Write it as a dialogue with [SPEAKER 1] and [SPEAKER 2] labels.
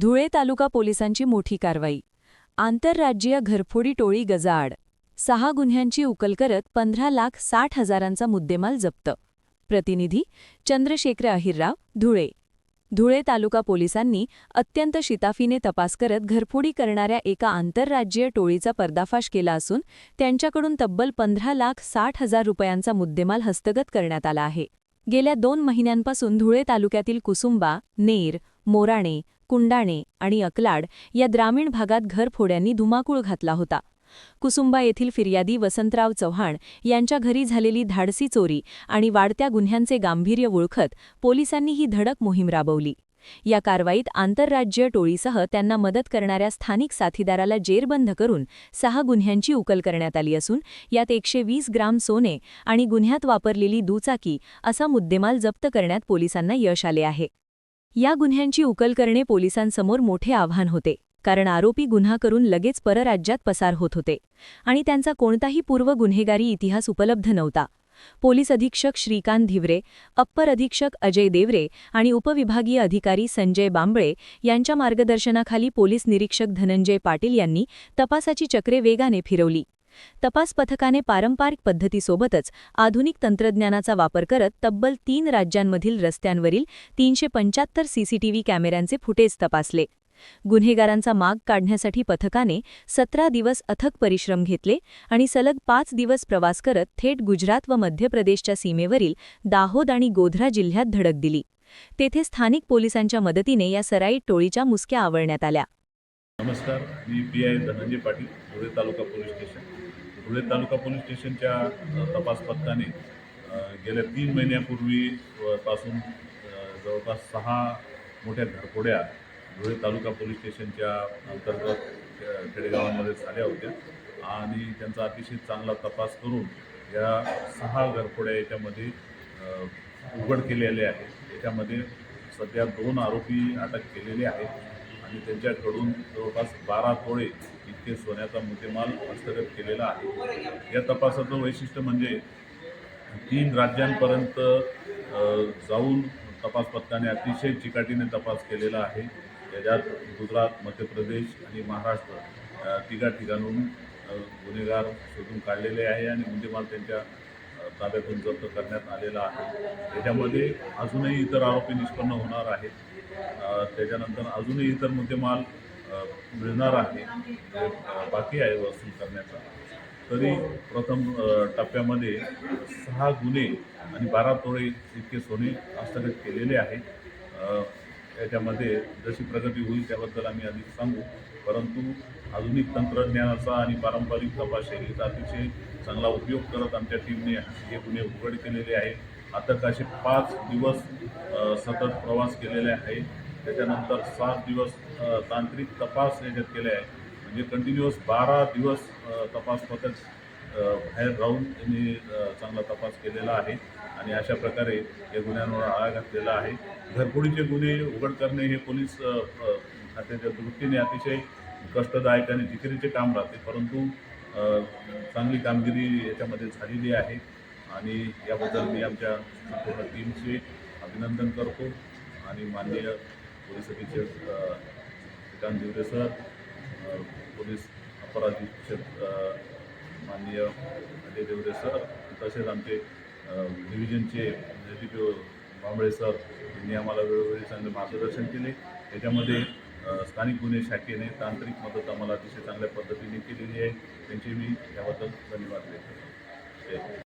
[SPEAKER 1] धुळे तालुका पोलिसांची मोठी कारवाई. आंतरराज्यीय घरफोडी टोळी गजाआड. सहा गुन्ह्यांची उकल करत पंधरा लाख साठ हजारांचा मुद्देमाल जप्त. प्रतिनिधी चंद्रशेखर अहिरराव धुळे. धुळे तालुका पोलिसांनी अत्यंत शिताफीने तपास करत घरफोडी करणाऱ्या एका आंतरराज्यीय टोळीचा पर्दाफाश केला असून त्यांच्याकडून तब्बल पंधरा लाख साठ हजार रुपयांचा मुद्देमाल हस्तगत करण्यात आला आहे. गेल्या दोन महिन्यांपासून धुळे तालुक्यातील कुसुंबा नेर मोराणे कुंडाणे आणि अकलाड या ग्रामीण भागात घरफोड्यांनी धुमाकूळ घातला होता. कुसुंबा येथील फिर्यादी वसंतराव चव्हाण यांच्या घरी झालेली धाडसी चोरी आणि वाढत्या गुन्ह्यांचे गांभीर्य ओळखत पोलिसांनी ही धडक मोहीम राबवली. या कारवाईत आंतरराज्यीय टोळीसह त्यांना मदत करणाऱ्या स्थानिक साथीदाराला जेरबंद करून सहा गुन्ह्यांची उकल करण्यात आली असून यात एकशे वीस ग्राम सोने आणि गुन्ह्यात वापरलेली दुचाकी असा मुद्देमाल जप्त करण्यात पोलिसांना यश आले आहे. या गुन्ह्यांची उकल करणे पोलिसांसमोर मोठे आव्हान होते कारण आरोपी गुन्हा करून लगेच परराज्यात पसार होत होते आणि त्यांचा कोणताही पूर्व गुन्हेगारी इतिहास उपलब्ध नव्हता. पोलीस अधीक्षक श्रीकांत धिवरे अप्पर अधीक्षक अजय देवरे आणि उपविभागीय अधिकारी संजय बांबळे यांच्या मार्गदर्शनाखाली पोलीस निरीक्षक धनंजय पाटील यांनी तपासाची चक्रे वेगाने फिरवली. तपास पथकाने पारंपरिक पद्धतीसोबतच आधुनिक तंत्रज्ञानाचा वापर करत तब्बल तीन राज्यांमधील रस्त्यांवरील तीनशे पंच्याहत्तर सीसीटीव्ही कॅमेऱ्यांचे फुटेज तपासले. गुन्हेगारांचा माग काढण्यासाठी पथकाने सतरा दिवस अथक परिश्रम घेतले आणि सलग पाच दिवस प्रवास करत थेट गुजरात व मध्य प्रदेशच्या सीमेवरील दाहोद आणि गोध्रा जिल्ह्यात धडक दिली. तेथे स्थानिक पोलिसांच्या मदतीने या सराईत टोळीच्या मुसक्या आवळण्यात आल्या.
[SPEAKER 2] नमस्कार मी P I Dhananjay Patil Dhule taluka police station. Dhule taluka police स्टेशनच्या तपास पथकाने गेल्या तीन महिन्यापूर्वी पासून जवळपास सहा मोठ्या घरपोड्या धुळे तालुका पोलीस स्टेशनच्या अंतर्गत खेडेगावांमध्ये झाल्या होत्या. आणि त्यांचा अतिशय चांगला तपास करून या सहा घरफोड्या याच्यामध्ये उघड केलेले आहेत. याच्यामध्ये सध्या दोन आरोपी अटक केलेले आहेत. आणि त्यांच्याकडून जवळपास बारा तोळे इतके सोन्याचा मुद्देमाल हस्तगत केलेला आहे. या तपासाचं वैशिष्ट्य म्हणजे तीन राज्यांपर्यंत जाऊन तपास पथकाने अतिशय चिकाटीने तपास केलेला आहे. याच्यात गुजरात मध्य प्रदेश आणि महाराष्ट्र तिघा ठिकाणून गुन्हेगार शोधून काढलेले आहे आणि मुद्देमाल त्यांच्या ताब्यातून जप्त करण्यात आलेला आहे. त्याच्यामध्ये अजूनही इतर आरोपी निष्पन्न होणार आहेत. त्याच्यानंतर अजूनही इतर मुद्देमाल मिळणार आहे. म्हणजे, बाकी आहे वसूल करण्याचा. तरी प्रथम टप्प्यामध्ये सहा गुन्हे आणि बारा तोळे इतके सोने हस्तगत केलेले आहेत. याच्यामध्ये जशी प्रगती होईल त्याबद्दल आम्ही अधिक सांगू. परंतु आधुनिक तंत्रज्ञानाचा आणि पारंपरिक तपासशैलीचा अतिशय चांगला उपयोग करत आमच्या टीमने हे गुन्हे उघड केलेले आहेत. आता असे पाच दिवस सतत प्रवास केलेले आहे त्याच्यानंतर सात दिवस तांत्रिक तपास याच्यात केले आहे म्हणजे कंटिन्युअस बारा दिवस तपास पथक बाहेर राहून त्यांनी चांगला तपास केलेला आहे आणि अशा प्रकारे या गुन्ह्यांवर आळा घातलेला आहे. घरफोडीचे गुन्हे उघड करणे हे पोलीस खात्याच्या दृष्टीने अतिशय कष्टदायक आणि जिकिरीचे काम राहते. परंतु चांगली कामगिरी याच्यामध्ये झालेली आहे आणि याबद्दल मी आमच्या संपूर्ण टीमचे अभिनंदन करतो आणि माननीय पोलीस अधीक्षक श्रीकांत दिवरे सर पोलीस अपराधी माननीय अजय देवरे सर तसेच आमचे डिव्हिजनचे डी बांबळे सर यांनी आम्हाला वेळोवेळी चांगले मार्गदर्शन केले. त्याच्यामध्ये स्थानिक गुन्हे शाखेने तांत्रिक मदत आम्हाला अतिशय चांगल्या पद्धतीने केलेली आहे. त्यांचे मी याबद्दल धन्यवाद देतो.